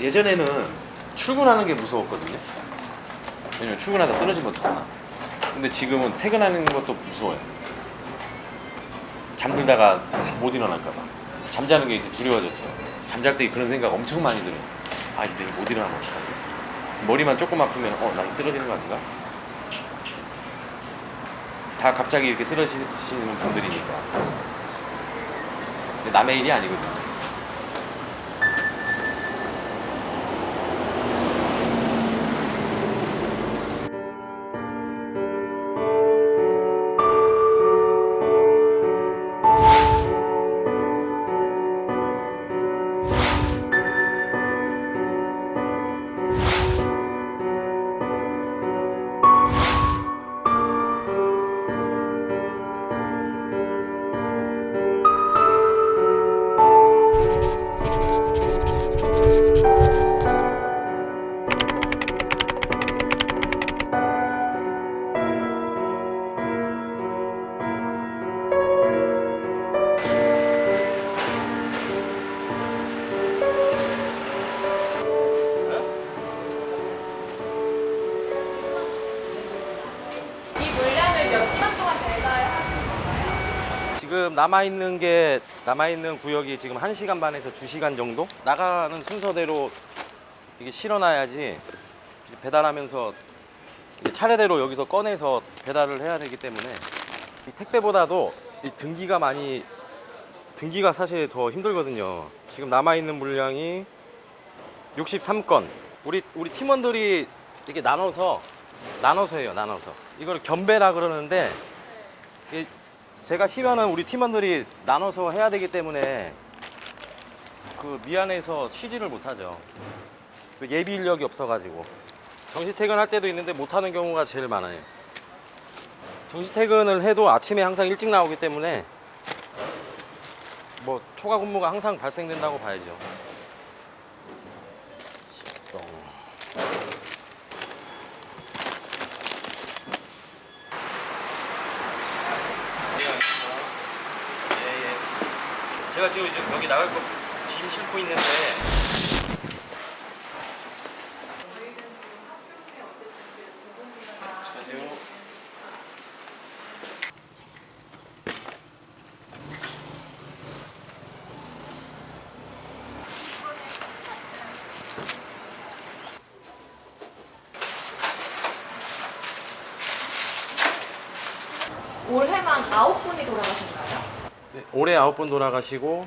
예전에는 출근하는 게 무서웠거든요. 왜냐면 출근하다 쓰러지면 어떡하나. 근데 지금은 퇴근하는 것도 무서워요. 잠들다가 못 일어날까봐. 잠자는 게 이제 두려워졌죠. 잠잘 때 그런 생각 엄청 많이 들어요. 아, 이제 못 일어나면 어떡하지? 머리만 조금 아프면, 어, 나 쓰러지는 거 아닌가? 다 갑자기 이렇게 쓰러지시는 분들이니까. 남의 일이 아니거든요. 지금 남아 있는 게 남아 있는 구역이 지금 1시간 반에서 2시간 정도 나가는 순서대로 이게 실어놔야지 배달하면서 차례대로 여기서 꺼내서 배달을 해야 되기 때문에 이 택배보다도 이 등기가 많이 등기가 사실 더 힘들거든요. 지금 남아 있는 물량이 63건. 우리 우리 팀원들이 이렇게 나눠서 나눠서 해요. 나눠서. 이걸 겸배라 그러는데 제가 쉬면은 우리 팀원들이 나눠서 해야 되기 때문에 그 미안해서 쉬지를 못하죠. 그 예비 인력이 없어가지고 정시 퇴근할 때도 있는데 못하는 경우가 제일 많아요. 정시 퇴근을 해도 아침에 항상 일찍 나오기 때문에 뭐 초과 근무가 항상 발생된다고 봐야죠. 식동. 예, 예. 제가 지금 이제 여기 나갈 거 짐 싣고 있는데 안녕하세요. 올해만 아홉 분이 돌아가신가요? 네, 올해 아홉 분 돌아가시고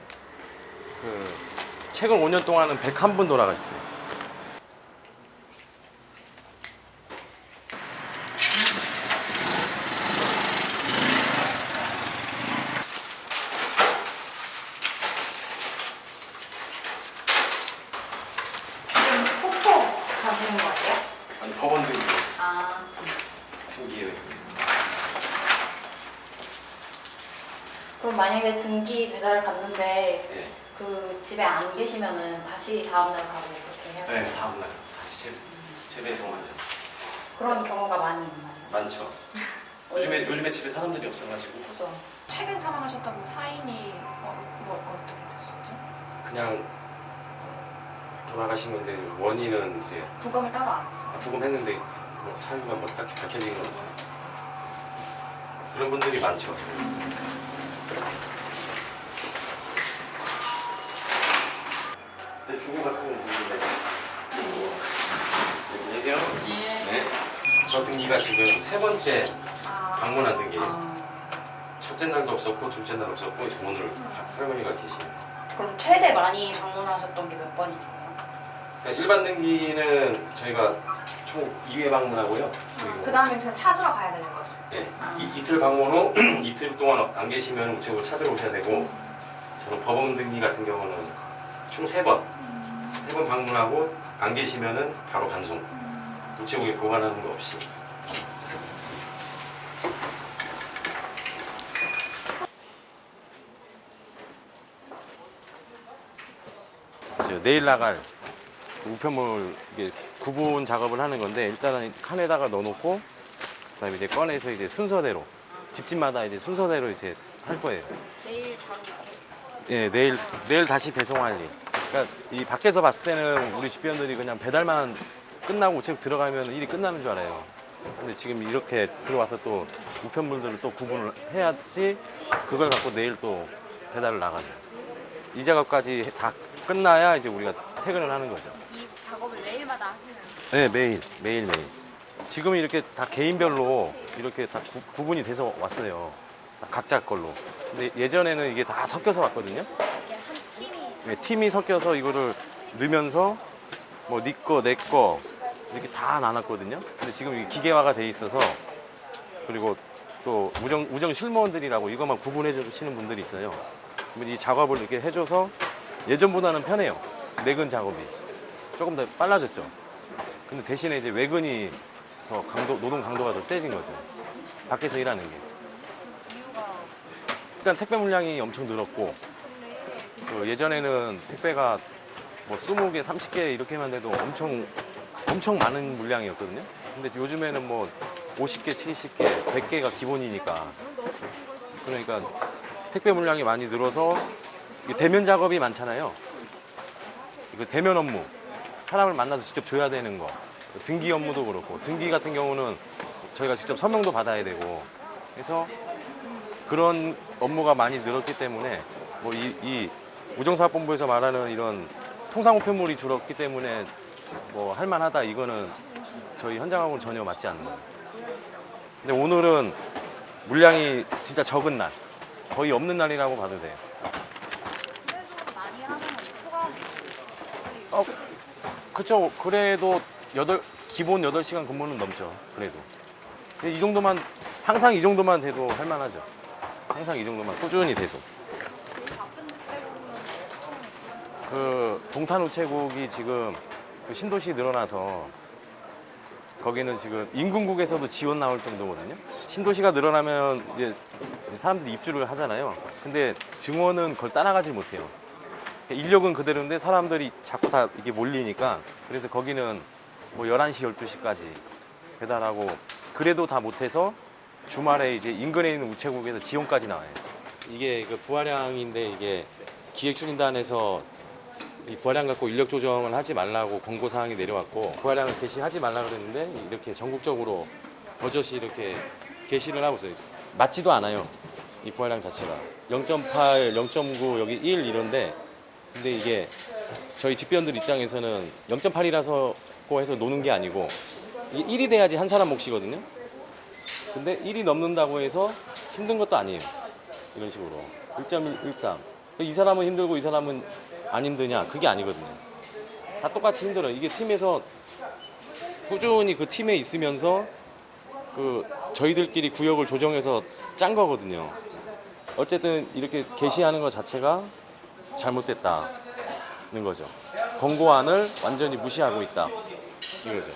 그 최근 5년 동안은 101분 돌아가셨어요. 지금 소포 가시는 거예요? 아니 법원 등기 아, 등기예요. 그럼 만약에 등기 배달 갔는데 네. 그 집에 안 계시면은 다시 다음날 가고 그렇게 해야 돼요? 네, 다음 날 다시 재, 재배송하죠. 그런 경우가 많이 있나요? 많죠. 요즘에 요즘에 집에 사람들이 없어가지고 그래서 최근 사망하셨다고 사인이 어, 뭐 어떻게 됐었죠? 그냥 돌아가신 건데 원인은 이제 부검을 따로 안 했어요. 부검했는데 뭐 사유가 뭐 딱히 밝혀진 건 없어요. 그런 분들이 많죠. 근데 주고 갔으면 좋는데. 안녕하세요. 네. 저 등기가 지금 세 번째 아, 방문한 등기예요. 아, 첫째 날도 없었고 둘째 날 없었고 이제 오늘 할머니가 계시네요. 그럼 최대 많이 방문하셨던 게 몇 번이에요? 그러니까 일반 등기는 저희가 총 2회 방문하고요. 그리고 그 다음에 그냥 찾으러 가야 되는 거죠. 예, 아. 이, 이틀 방문 후 이틀 동안 안 계시면 우체국을 찾으러 오셔야 되고 저는 법원 등기 같은 경우는 총 세 번, 세 번 방문하고 안 계시면은 바로 반송. 우체국에 보관하는 거 없이. 이제 내일 나갈 우편물 이게 구분 작업을 하는 건데 일단은 칸에다가 넣어놓고 그다음에 이제 꺼내서 이제 순서대로 집집마다 이제 순서대로 이제 할 거예요. 내일 바로 예, 내일 내일 다시 배송할 일. 그러니까 이 밖에서 봤을 때는 우리 집배원들이 그냥 배달만 끝나고 우체국 들어가면 일이 끝나는 줄 알아요. 근데 지금 이렇게 들어와서 또 우편물들을 또 구분을 해야지 그걸 갖고 내일 또 배달을 나가죠. 이 작업까지 다 끝나야 이제 우리가 퇴근을 하는 거죠. 이 작업을 매일마다 하시는 네, 매일, 매일, 매일. 지금은 이렇게 다 개인별로 이렇게 다 구, 분이 돼서 왔어요. 다 각자 걸로. 근데 예전에는 이게 다 섞여서 왔거든요. 네, 팀이 섞여서 이거를 넣으면서 뭐 네 거, 내 거 이렇게 다 나눴거든요. 근데 지금 이게 기계화가 돼 있어서 그리고 또 우정 우정 실무원들이라고 이것만 구분해 주시는 분들이 있어요. 이 작업을 이렇게 해줘서 예전보다는 편해요. 내근 작업이 조금 더 빨라졌죠. 근데 대신에 이제 외근이 더 강도 노동 강도가 더 세진 거죠. 밖에서 일하는 게. 일단 택배 물량이 엄청 늘었고 그 예전에는 택배가 뭐 20개, 30개 이렇게만 돼도 엄청 엄청 많은 물량이었거든요. 근데 요즘에는 뭐 50개, 70개, 100개가 기본이니까 그러니까 택배 물량이 많이 늘어서 대면 작업이 많잖아요. 이거 대면 업무 사람을 만나서 직접 줘야 되는 거 등기 업무도 그렇고 등기 같은 경우는 저희가 직접 서명도 받아야 되고 그래서 그런 업무가 많이 늘었기 때문에 뭐 이, 이 우정사업본부에서 말하는 이런 통상 우편물이 줄었기 때문에 뭐 할만하다 이거는 저희 현장하고는 전혀 맞지 않는. 근데 오늘은 물량이 진짜 적은 날 거의 없는 날이라고 봐도 돼요. 그래도 많이 하면 소감 어, 그쵸. 그래도 여덟 기본 8시간 근무는 넘죠. 그래도. 이 정도만 항상 이 정도만 돼도 할 만하죠. 항상 이 정도만 꾸준히 돼도. 그 동탄 우체국이 지금 그 신도시 늘어나서 거기는 지금 인근국에서도 지원 나올 정도거든요. 신도시가 늘어나면 이제 사람들이 입주를 하잖아요. 근데 증원은 그걸 따라가지 못해요. 인력은 그대로인데 사람들이 자꾸 다 이게 몰리니까 그래서 거기는 뭐 11시, 12시까지 배달하고 그래도 다 못해서 주말에 이제 인근에 있는 우체국에서 지원까지 나와요. 이게 그 부하량인데 이게 기획추진단에서 이 부하량 갖고 인력 조정을 하지 말라고 권고 사항이 내려왔고 부하량을 개시하지 말라 그랬는데 이렇게 전국적으로 버젓이 이렇게 개시를 하고 있어요. 맞지도 않아요. 이 부하량 자체가 0.8, 0.9 여기 1 이런데 근데 이게 저희 집배원들 입장에서는 0.8이라서 고 해서 노는 게 아니고 이게 1이 돼야지 한 사람 몫이거든요. 근데 1이 넘는다고 해서 힘든 것도 아니에요. 이런 식으로 1.13. 이 사람은 힘들고 이 사람은 안 힘드냐? 그게 아니거든요. 다 똑같이 힘들어요. 이게 팀에서 꾸준히 그 팀에 있으면서 그 저희들끼리 구역을 조정해서 짠 거거든요. 어쨌든 이렇게 게시하는 것 자체가 잘못됐다는 거죠. 권고안을 완전히 무시하고 있다. 이거죠.